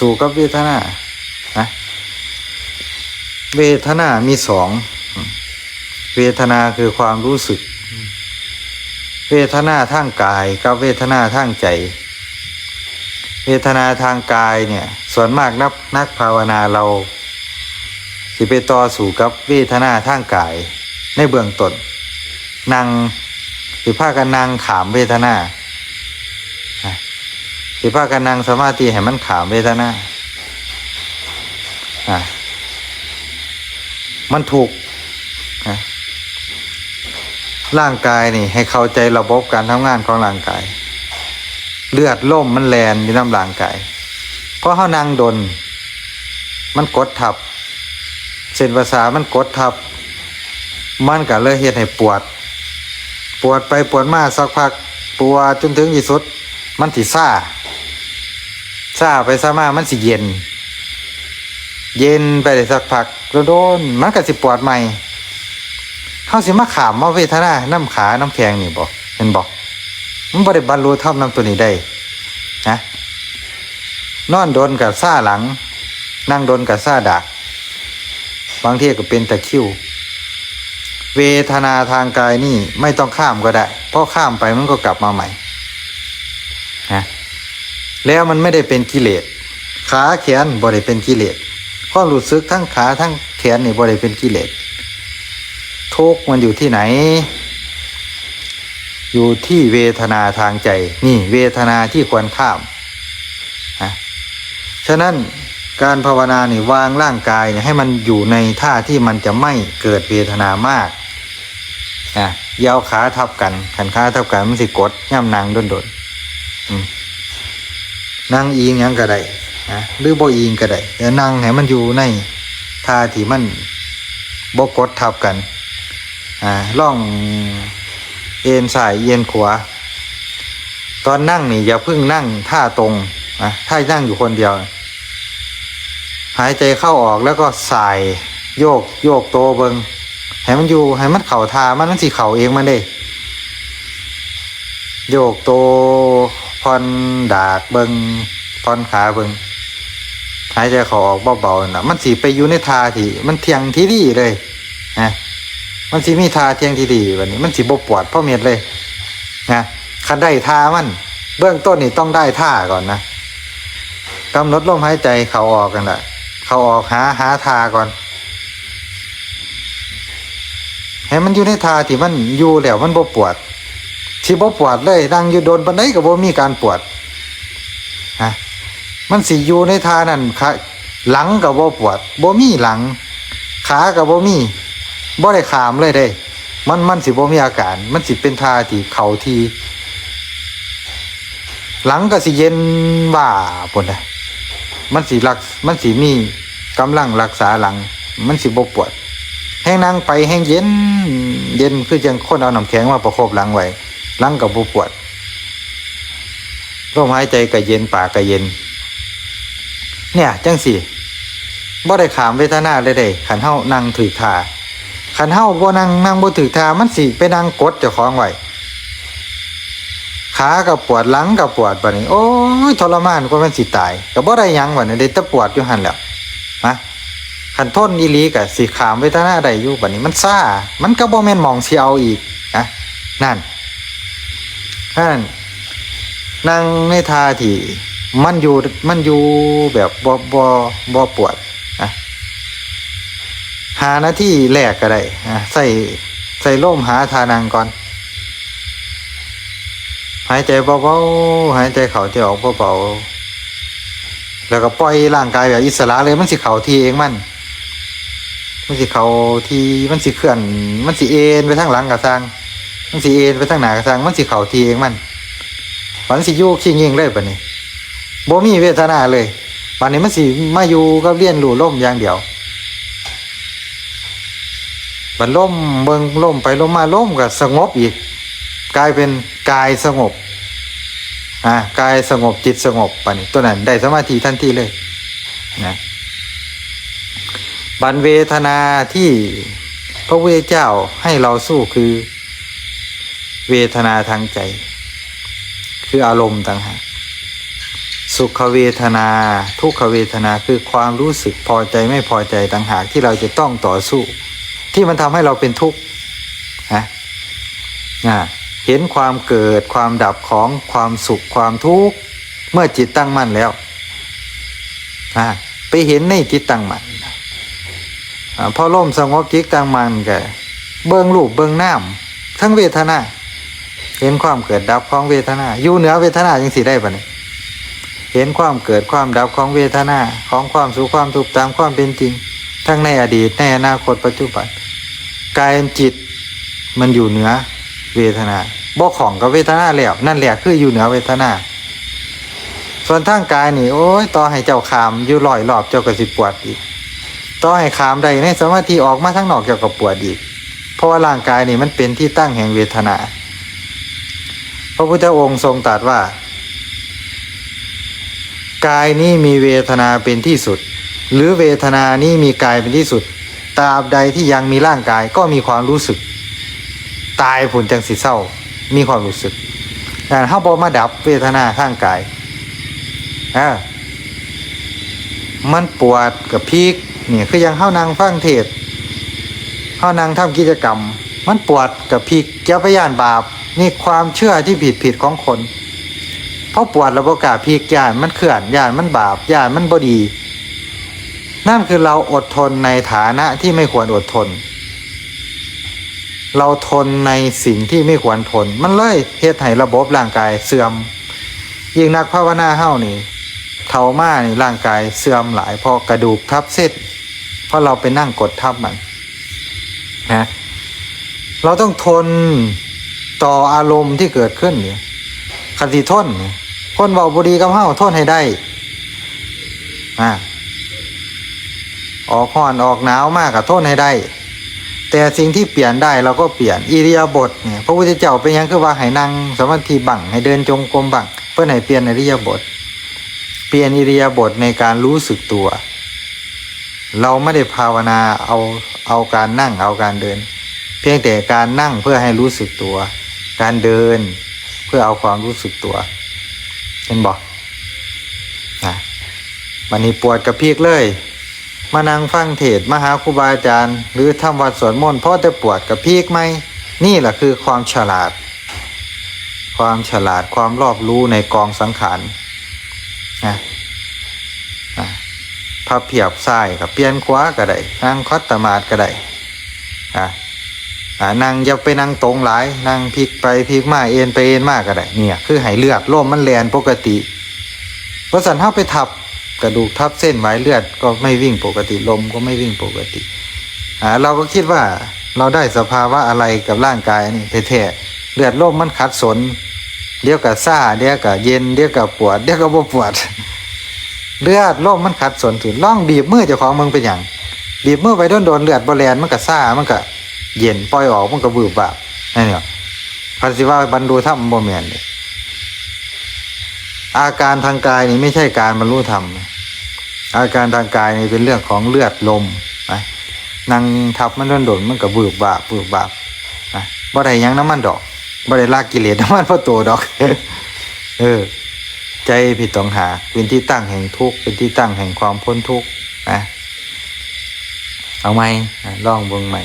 สู่กับเวทนานะเวทนามีสอง เวทนาคือความรู้สึก เวทนาทางกายกับเวทนาทางใจ เวทนาทางกายเนี่ย ส่วนมากนักนักภาวนาเราสิไปต่อสู่กับเวทนาทางกาย ในเบื้องต้นนั่งสิพากันนั่งขามเวทนา สิพากันนั่งสมาธิให้มันขามเวทนาอะมันถูกอะร่างกายนี่ ให้เข้าใจระบบการทำงานของร่างกาย เลือดล่มมันแลนอยู่น้ำร่างกายเพราะเขานั่งดน มันกดทับ เส้นประสาทมันกดทับ มันก็เลยเฮ็ดให้ปวด ปวดไปปวดมาสักพัก ปวดจนถึงที่สุด มันสิซ่าซ่าไปซ่ามามันสิเย็น เย็นไปได้สักพักแล้วโดนมันก็สิปวดใหม่เขาสิมาขามมาเวทนาน้ำขาน้ำแข็งนี่บอกเห็นบอกมันบ่ได้บรรลุธรรมนำตัวนี้ได้นะนอนโดนกับซ่าหลัง นั่งโดนกับซ่าดักบางทีก็เป็นตะคิวเวทนาทางกายนี่ไม่ต้องข้ามก็ได้เพราะข้ามไปมันก็กลับมาใหม่ แล้วมันไม่ได้เป็นกิเลสขาแขนบ่ได้เป็นกิเลสความรู้สึกทั้งขาทั้งแขนนี่บ่ได้เป็นกิเลสทุกมันอยู่ที่ไหน อยู่ที่เวทนาทางใจ นี่เวทนาที่ควรข้ามนะฉะนั้นการภาวนาเนี่วางร่างกายเนี่ยให้มันอยู่ในท่าที่มันจะไม่เกิดเวทนามากอะยาวขาทับกันขันขาทับกันมันสิกดย่ำนางโดนดนๆอืม นั่งอิงยังก็ได้นะหรือบ่อิงก็ได้แต่นั่งให้มันอยู่ในท่าที่มันบ่กดทับกันอ่าล่องเอ็นสายเอ็นขวาตอนนั่งนี่อย่าเพิ่งนั่งท่าตรงนะถ้านั่งอยู่คนเดียว หายใจเข้าออกแล้วก็สายโยกโยกโตเบิงให้มันอยู่ให้มันเข่าทามันมันสิเข่าเองมันได้ โยกโต พอนดากเบิงพอนขาเบิงหายใจเข้าออกเบาๆนะมันสิไปอยู่ในทาที่มันเทียงที่ดีเลยนะมันสิมีทาเทียงที่ดีแบบนี้ มันสิบปวดเพราะเม็ดเลยนะคันได้ทามัน เบื้องต้นนี่ต้องได้ท่าก่อนนะกำหนดลมหายใจเขาออกกันละเขาออกหาหาทาก่อนให้มันอยู่ในทาที่มันอยู่แล้วมันบปวด ที่บ่ปวดเลยนั่งอยู่โดนปันไดกับบ่มีการปวดฮะมันสิอยู่ในทานั่นขาหลังกับบ่ปวดบ่มีหลัง ขากับบ่มีบ่ได้ขามเลยเด้ มันมันสิบ่มีอาการ มันสิเป็นท่าที่เข่าทีหลังก็สิเย็นว่าปุ่นนะมันสิรักมันสิมีกำลังรักษาหลัง มันสิบ่ปวด แห้งนั่งไปแห้งเย็น เย็นคือจังคนเอาน้ำแข็งมาประคบหลังไว้ ลังก็บ่ปวดลมหายใจก็เย็นปากก็เย็น เนี่ยจังสิบ่ได้ขามเวทนาเลยเด้ขันเฮานั่งถือท่าขันเฮาบ่นั่งนั่งบ่ถือทามันสิไปนั่งกดเจ้าของไว้ขากับปวดหลังกับปวดบัดนี้ โอ้ยทรมานกว่ามันสิตายก็บ่ได้ยังบัดนี้ได้แต่ปวดอยู่หั่นแหล้วฮะขันทนอีหลีก็สิขามเวทนาได้อยู่บัดนี้มันซ่ามันก็บ่แม่นมองสิเอาอีกนะนั่น นั่นนั่งในท่าที่มันอยู่มันอยู่แบบบ่บ่บ่ปวดหาหน้าที่แรกก็ได้อะใส่ใส่ร่มหาทานังก่อน หายใจเบาๆหายใจเข้าใจออกเบาๆแล้วก็ปล่อยร่างกายแบบอิสระเลยมันสิเข่าทีเองมันมันสิเข่าทีมันสิเคลื่อน มันสิเอ็นไปทางหลังกระซัง มันสิเอ็นไปทางหนากระซังมันสิเข่าทีเองมันมันสิยู่ขี้งิ่งเลยปะนี้บ่มีเวทนาเลยวันนี้มันสิมาอยู่กับเรียนรู้ล่มอย่างเดียวมันล่มเบิงล่มไปล่มมาล่มก็สงบอีก กลายเป็นกายสงบอ่ากายสงบจิตสงบปะนี่ตัวนั้นได้สมาธิทันทีเลยนะบันเวทนาที่พระพุทธเจ้าให้เราสู้คือ เวทนาทางใจ คืออารมณ์ต่างหากสุขเวทนา ทุกขเวทนาคือความรู้สึกพอใจไม่พอใจต่างหากที่เราจะต้องต่อสู้ ที่มันทำให้เราเป็นทุกข์นะเห็นความเกิดความดับของความสุขความทุกข์เมื่อจิตตั้งมั่นแล้วไปเห็นในจิตตั้งมั่นอ่าพอล่มสงบจิตตั้งมั่นก็เบื้องรูปเบื้องน้ำทั้งเวทนา เห็นความเกิดดับของเวทนาอยู่เหนือเวทนาจังสิได้ปะเนี่ยเห็นความเกิดความดับของเวทนาของความสุขความทุกข์ตามความเป็นจริง ทั้งในอดีตในอนาคตปัจจุบันกายจิตมันอยู่เหนือเวทนาบ่ของกับเวทนาแล้วนั่นแหละคืออยู่เหนือเวทนา ส่วนทางกายนี่โอ้ยต่อให้เจ้าขามอยู่ลอยรอบเจ้าก็สิปวดอีกต่อให้ขามใดในสมาธิออกมาทั้งนอกเจ้าก็ปวดอีกเพราะว่าร่างกายนี่มันเป็นที่ตั้งแห่งเวทนา ระพุทธองค์ทรงตรัสว่า กายนี้มีเวทนาเป็นที่สุด หรือเวทนานี้มีกายเป็นที่สุดตราบใดที่ยังมีร่างกายก็มีความรู้สึก ตายผลจังสิเศร้ามีความรู้สึกแต่ถ้าบอมาดับเวทนาข้างกายอ่ามันปวดกับพีกเนี่ยคือยังเข้านางฟังเทศเข้านางทำกิจกรรม มันปวดกับพีกแก้วพยานบาป นี่ความเชื่อที่ผิดผิดของคนเพราะปวดระบบกาพีกยานมันเขื่อนยานมันบาปยานมันบดี นั่นคือเราอดทนในฐานะที่ไม่ควรอดทน เราทนในสิ่งที่ไม่ควรทน มันเลยเฮ็ดให้ระบบร่างกายเสื่อม ยิ่งนักภาวนาเฮ้านี่เท่ามานี่ร่างกายเสื่อมหลายเพราะกระดูกทับเส้นเพราะเราไปนั่งกดทับมันนะเราต้องทน ต่ออารมณ์ที่เกิดขึ้นเนี่ยคันสิทนเนี่ยคนเบาบุดีกับเฮ้าทนให้ได้อ่าออกห้อนออกหนาวมากกับทษให้ได้ แต่สิ่งที่เปลี่ยนได้เราก็เปลี่ยนอิริยาบถเนี่ยพระพุทธเจ้าเป็นยังคือว่าให้นั่งสมาธิบังให้เดินจงกรมบังเพื่อให้เปลี่ยนอิริยาบถเปลี่ยนอิริยาบถในการรู้สึกตัว เราไม่ได้ภาวนาเอาเอาการนั่งเอาการเดิน เพียงแต่การนั่งเพื่อให้รู้สึกตัว การเดินเพื่อเอาความรู้สึกตัว เห็นบอกนะมันนี่ปวดกระเพีกเลย มานั่งฟังเทศมหาครูบาอาจารย์ หรือทำวัดสวดมนต์เพราะจะปวดกับพีกไหม นี่แหละคือความฉลาด ความฉลาดความรอบรู้ในกองสังขารนะอะพับเพียบซ้ายกับเปลี่ยนขวาก็ได้นั่งคัดตมาดก็ได้อะ อะนั่งอย่าไปนั่งตรงหลายนั่งพลิกไปพลิกมาเอ็นไปเอ็นมากก็ได้เนี่ย คือให้เลือดร่มมันแลนปกติเพราะสันเท้าไปทับกระดูกทับเส้นไหวเลือดก็ไม่วิ่งปกติลมก็ไม่วิ่งปกติอ่าเราก็คิดว่าเราได้สภาวะอะไรกับร่างกายนี่แท้ๆเลือดลมมันขัดสนเดี๋ยวกับซ่าเดี๋ยวกับเย็นเดี๋ยวกับปวดเดี๋ยวกับบ่ปวดเลือดลมมันขัดสนถึงล่องบีบมือเจ้าของมึงเป็นอย่างบีบมือไปโดนโดนเลือดบแลนมันก็ซ่ามันก็ เย็นปล่อยออกมันก็บืบบาบนั่นเนี่ยพันสิว่าบรรลุธรรมบ่แมนเลยอาการทางกายนี่ไม่ใช่การบรรลุธรรม อาการทางกายนี่เป็นเรื่องของเลือดลมนะนั่งทับมันโดนโดนมันก็บืบบาบบืบบาบนะบ่ได้ยังน้ำมันดอกบ่ได้ลากกิเลสน้ำมันพระตัวดอก เออ ใจผิดต้องหา เป็นที่ตั้งแห่งทุกข์เป็นที่ตั้งแห่งความพ้นทุกข์นะเอาไหม่ลองเบิ่งไหม